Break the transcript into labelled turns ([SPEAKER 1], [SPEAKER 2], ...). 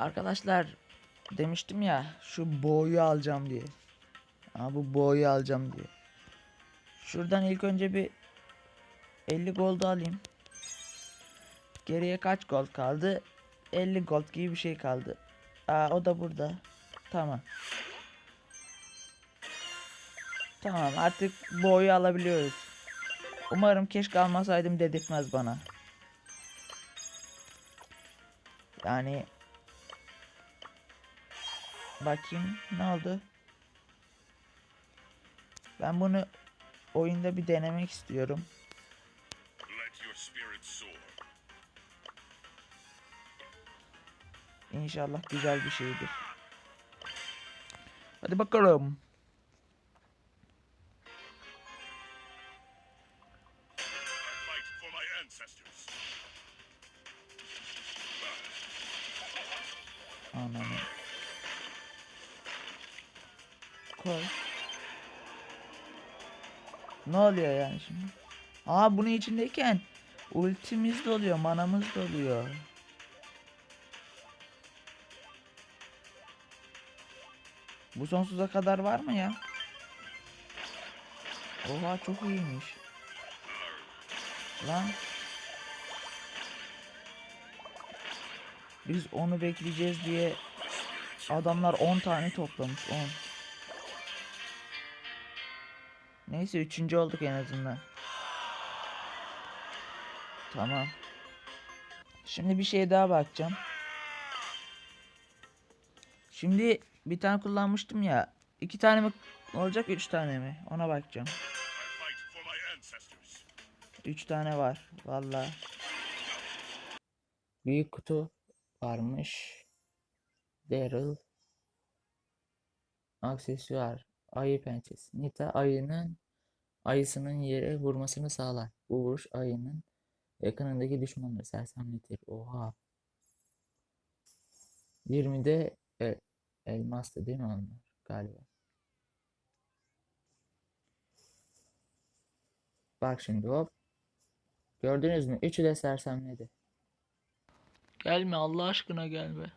[SPEAKER 1] Arkadaşlar demiştim ya şu boğuyu alacağım diye. Aa, bu boğuyu alacağım diye. Şuradan ilk önce bir 50 gold alayım. Geriye kaç gold kaldı? 50 gold gibi bir şey kaldı. Aa, o da burada. Tamam. Tamam artık boyu alabiliyoruz. Umarım keşke almasaydım dedirtmez bana. Yani bakayım ne oldu? Ben bunu oyunda bir denemek istiyorum. İnşallah güzel bir şeydir. Hadi bakalım.
[SPEAKER 2] I
[SPEAKER 1] Koy. Ne oluyor yani şimdi? Aa bunun içindeyken ultimiz doluyor, manamız doluyor. Bu sonsuza kadar var mı ya? Oha çok iyiymiş. Lan. Biz onu bekleyeceğiz diye adamlar 10 tane toplamış 10. Neyse üçüncü olduk en azından. Tamam. Şimdi bir şey daha bakacağım. Şimdi bir tane kullanmıştım ya. iki tane mi olacak üç tane mi? Ona bakacağım. Üç tane var. Valla. Büyük kutu varmış. Daryl. Aksesuar. Ayı pençesi. Nita ayının ayısının yere vurmasını sağlar. Bu vuruş ayının yakınındaki düşmanları sersemletir. Oha. 20'de e, elmastı değil mi onlar galiba? Bak şimdi hop. Gördünüz mü? Üçü de sersemledi. Gelme Allah aşkına gelme.